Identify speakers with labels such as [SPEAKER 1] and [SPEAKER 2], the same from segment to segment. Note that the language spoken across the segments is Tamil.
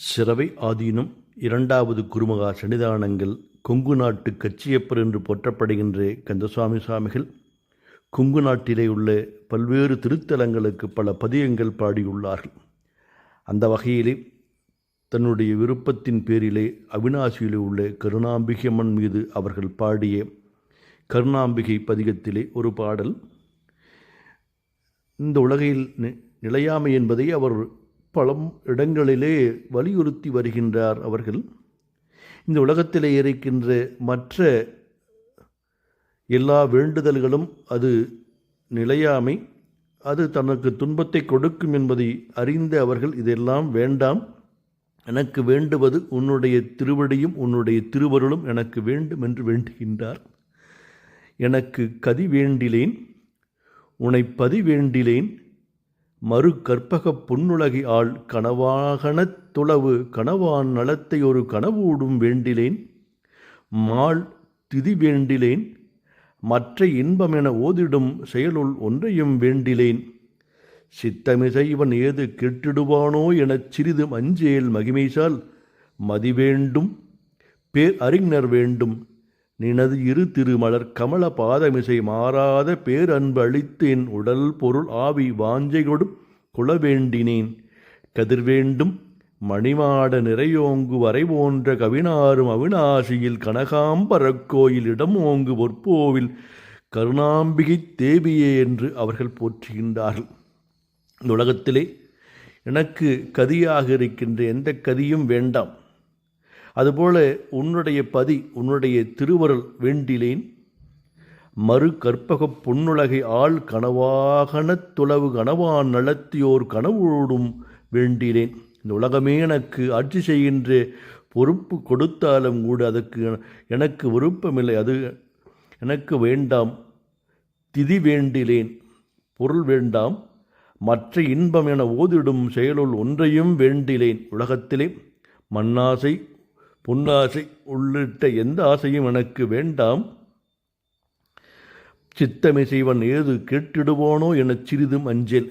[SPEAKER 1] சிறவை ஆதீனம் இரண்டாவது குருமகா சன்னிதானங்கள் கொங்கு நாட்டு கச்சியப்பர் என்று போற்றப்படுகின்ற கந்தசுவாமி சுவாமிகள். கொங்கு நாட்டிலே உள்ள பல்வேறு திருத்தலங்களுக்கு பல பதியங்கள் பாடியுள்ளார்கள். அந்த வகையிலே தன்னுடைய விருப்பத்தின் பேரிலே அவினாசியிலே உள்ள கருணாம்பிகையம்மன் மீது அவர்கள் பாடிய கருணாம்பிகை பதிகத்திலே ஒரு பாடல் இந்த உலகையில் நி- நிலையாமை என்பதை அவர் பல இடங்களிலே வலியுறுத்தி வருகின்றார் அவர்கள். இந்த உலகத்திலே இருக்கின்ற மற்ற எல்லா வேண்டுதல்களும் அது நிலையாமை அது தனக்கு துன்பத்தை கொடுக்கும் என்பதை அறிந்த அவர்கள் இதெல்லாம் வேண்டாம். எனக்கு வேண்டுவது உன்னுடைய திருவடியும் உன்னுடைய திருவருளும் எனக்கு வேண்டும் என்று வேண்டுகின்றார். எனக்கு கதி வேண்டிலேன் உனை பதி வேண்டிலேன் மறு கற்பகப் பொன்னுலகி ஆள் கனவாகனத் துளவு கனவான் நலத்தை ஒரு கனவூடும் வேண்டிலேன் மாள் திதி வேண்டிலேன் மற்ற இன்பமென ஓதிடும் செயலுள் ஒன்றையும் வேண்டிலேன். சித்தமிசை இவன் ஏது கெட்டிடுவானோ எனச் சிறிது மஞ்சேல் மகிமைசால் மதிவேண்டும் பேர் அறிஞர் வேண்டும். நினது இரு திருமலர் கமல பாதமிசை மாறாத பேரன்பு அளித்தேன். உடல் பொருள் ஆவி வாஞ்சைகொடும் குல வேண்டினேன். கதிர்வேண்டும் மணிமாட நிறையோங்கு வரை போன்ற கவினாரும் அவினாசியில் கனகாம்பரக்கோயில் இடம் ஓங்கு பொற்போவில் கருணாம்பிகை தேவியே என்று அவர்கள் போற்றுகின்றார்கள். இந்த உலகத்திலே எனக்கு கதியாக இருக்கின்ற எந்த கதியும் வேண்டாம். அதுபோல உன்னுடைய பதி உன்னுடைய திருவருள் வேண்டிலேன் மறு கற்பகப் பொன்னுலகை ஆள் கனவாகனத் துளவு கனவான் நலத்தியோர் கனவோடும் வேண்டிலேன். இந்த உலகமே எனக்கு ஆட்சி செய்கின்ற பொறுப்பு கொடுத்தாலும் கூட அதற்கு எனக்கு விருப்பமில்லை. அது எனக்கு வேண்டாம் திதி வேண்டிலேன் பொருள் வேண்டாம் மற்ற இன்பம் என ஓதிடும் செயலுள் ஒன்றையும் வேண்டிலேன். உலகத்திலே மண்ணாசை பொன்னாசை உள்ளிட்ட எந்த ஆசையும் எனக்கு வேண்டாம். சித்தமிசைவன் ஏது கேட்டிடுவோனோ எனச் சிறிதும் அஞ்சேல்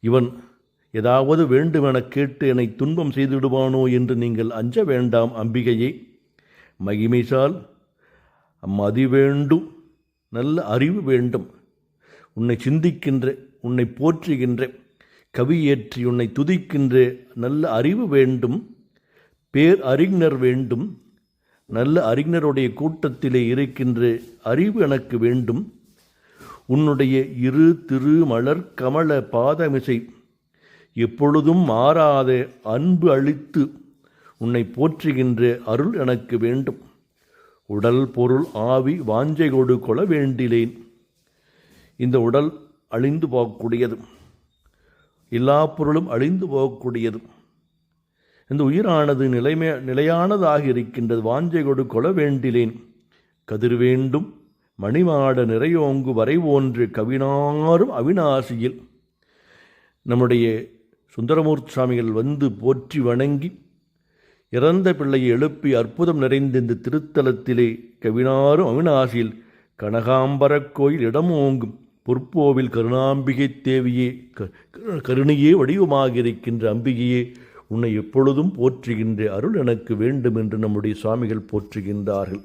[SPEAKER 1] இவன் ஏதாவது வேண்டுமெனக் கேட்டு என்னை துன்பம் செய்திடுவானோ என்று நீங்கள் அஞ்ச வேண்டாம் அம்பிகையே. மகிமைசால் மதி வேண்டும் நல்ல அறிவு வேண்டும். உன்னை சிந்திக்கின்ற உன்னை போற்றுகின்ற கவியேற்றி உன்னை துதிக்கின்ற நல்ல அறிவு வேண்டும். பேர் அறிஞர் வேண்டும். நல்ல அறிஞருடைய கூட்டத்திலே இருக்கின்ற அறிவு எனக்கு வேண்டும். உன்னுடைய இரு திரு மலர் கமல பாதமிசை எப்பொழுதும் மாறாத அன்பு அளித்து உன்னை போற்றுகின்ற அருள் எனக்கு வேண்டும். உடல் பொருள் ஆவி வாஞ்சை கொடு கொள்ள வேண்டிலேன். இந்த உடல் அழிந்து போகக்கூடியது. எல்லா பொருளும் அழிந்து போகக்கூடியது. இந்த உயிரானது நிலைமை நிலையானதாக இருக்கின்றது. வாஞ்சை கொடு வேண்டிலேன். கதிர் வேண்டும் மணிமாட நிறையோங்கு வரை கவினாரும் அவிநாசியில் நம்முடைய சுந்தரமூர்த்தி சுவாமிகள் வந்து போற்றி வணங்கி இறந்த பிள்ளையை எழுப்பி அற்புதம் நிறைந்த இந்த திருத்தலத்திலே கவினாரும் அவிநாசியில் கனகாம்பரக் கோயில் இடமோங்கும் பொற்போவில் கருணாம்பிகை தேவியே க- கருணையே வடிவமாக இருக்கின்ற அம்பிகையே உன்னை எப்பொழுதும் போற்றுகின்ற அருள் எனக்கு வேண்டும் என்று நம்முடைய சுவாமிகள் போற்றுகின்றார்கள்.